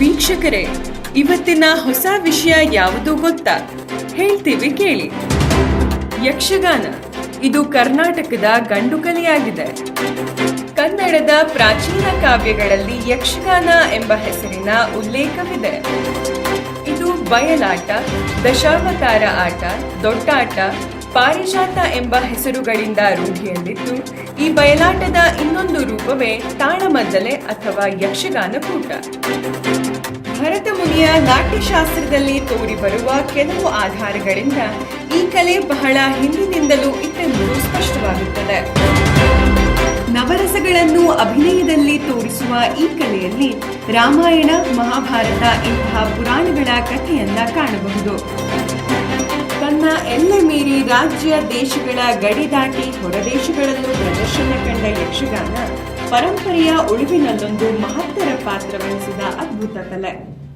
ವೀಕ್ಷಕರೇ, ಇವತ್ತಿನ ಹೊಸ ವಿಷಯ ಯಾವುದು ಗೊತ್ತಾ? ಹೇಳ್ತೀವಿ ಕೇಳಿ. ಯಕ್ಷಗಾನ, ಇದು ಕರ್ನಾಟಕದ ಗಂಡು ಕಲೆಯಾಗಿದೆ. ಕನ್ನಡದ ಪ್ರಾಚೀನ ಕಾವ್ಯಗಳಲ್ಲಿ ಯಕ್ಷಗಾನ ಎಂಬ ಹೆಸರಿನ ಉಲ್ಲೇಖವಿದೆ. ಇದು ಬಯಲಾಟ, ದಶಾವತಾರ ಆಟ, ದೊಡ್ಡಾಟ, ಪಾರಿಜಾತ ಎಂಬ ಹೆಸರುಗಳಿಂದ ರೂಢಿಯಲ್ಲಿದ್ದು, ಈ ಬಯಲಾಟದ ಇನ್ನೊಂದು ರೂಪವೇ ತಾಳಮದ್ದಲೆ ಅಥವಾ ಯಕ್ಷಗಾನ ಕೂಟ. ಭರತ ನಾಟ್ಯಶಾಸ್ತ್ರದಲ್ಲಿ ತೋರಿಬರುವ ಕೆಲವು ಆಧಾರಗಳಿಂದ ಈ ಕಲೆ ಬಹಳ ಹಿಂದಿನಿಂದಲೂ ಇತ್ತೆಂಬುದು ಸ್ಪಷ್ಟವಾಗುತ್ತದೆ. ನವರಸಗಳನ್ನು ಅಭಿನಯದಲ್ಲಿ ತೋರಿಸುವ ಈ ಕಲೆಯಲ್ಲಿ ರಾಮಾಯಣ, ಮಹಾಭಾರತ ಇಂತಹ ಪುರಾಣಗಳ ಕಥೆಯನ್ನ ಕಾಣಬಹುದು. ತನ್ನ ಎಲ್ಲ ಮೀರಿ ರಾಜ್ಯ, ದೇಶಗಳ ಗಡಿ ದಾಟಿ ಹೊರದೇಶಗಳಲ್ಲೂ ಪ್ರದರ್ಶನ ಕಂಡ ಯಕ್ಷಗಾನ ಪರಂಪರೆಯ ಉಳಿವಿನಲ್ಲೊಂದು ಮಹತ್ತರ ಪಾತ್ರವಹಿಸಿದ ಅದ್ಭುತ ಕಲೆ.